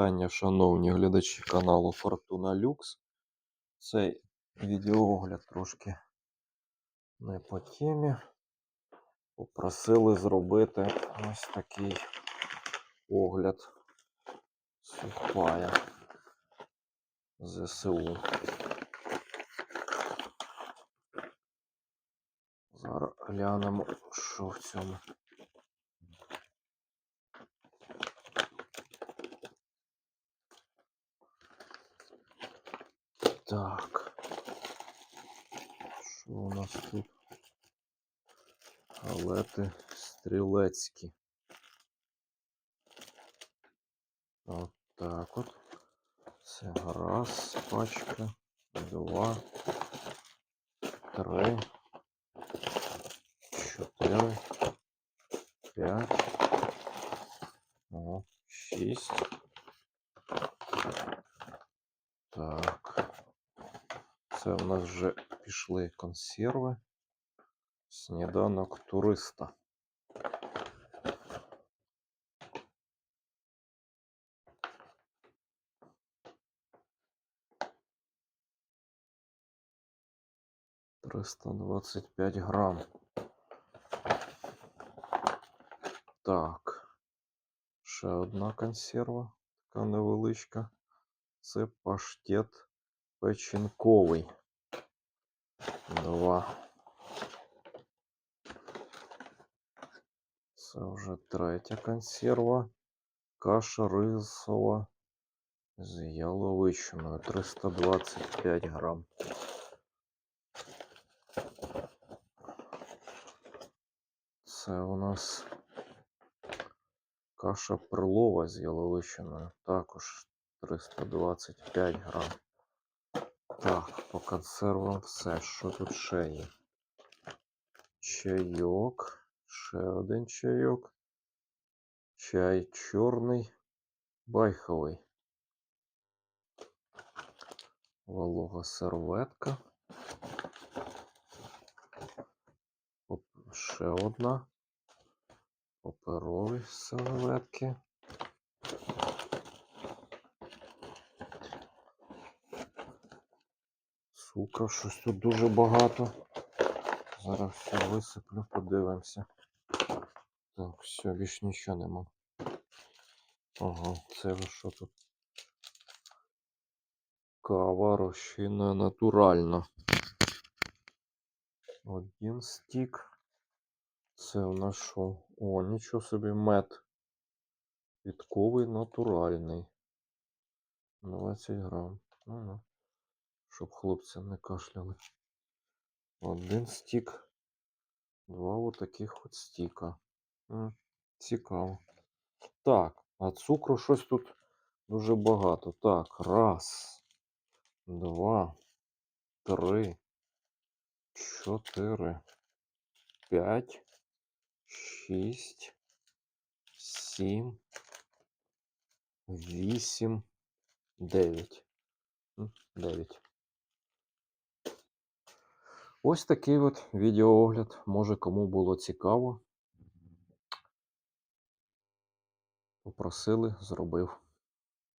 вітання, шановні глядачі каналу Фортуна Люкс. Цей відеоогляд трошки не по темі. Попросили зробити ось такий огляд сухпая ЗСУ. Зараз глянемо, що в цьому. Так. Що у нас тут? Галети стрілецькі. От так от. Це раз пачка, два, три, чотири, п'ять, о, шість. Так. Це в нас вже пішли консерви. Сніданок туриста. Триста двадцять п'ять грам. Так. Ще одна консерва, така невеличка. Це паштет печінковий. Два. Це вже третя консерва. Каша рисова з яловичиною 325 грам. Це у нас каша перлова з яловичиною. Також 325 грам. Так, по консервам все. Що тут ще є? Чайок. Ще один чайок. Чай чорний, байховий. Волога серветка. Ще одна. Паперові серветки. Цукру, щось тут дуже багато. Зараз все висиплю, подивимося. Так, все, більш нічого нема. Ага, це що тут? Кава розчинна натуральна. Один стік. Це у нас що? О, нічого собі мед. Квітковий натуральний. 20 грам. Ага. Щоб хлопці не кашляли. Один стік. Два отаких от стіка. Цікаво. Так, а цукру щось тут дуже багато. Так, раз, два, три, чотири, п'ять, шість, сім, вісім, дев'ять. Дев'ять. Ось такий от відеоогляд. Може кому було цікаво. Попросили, зробив.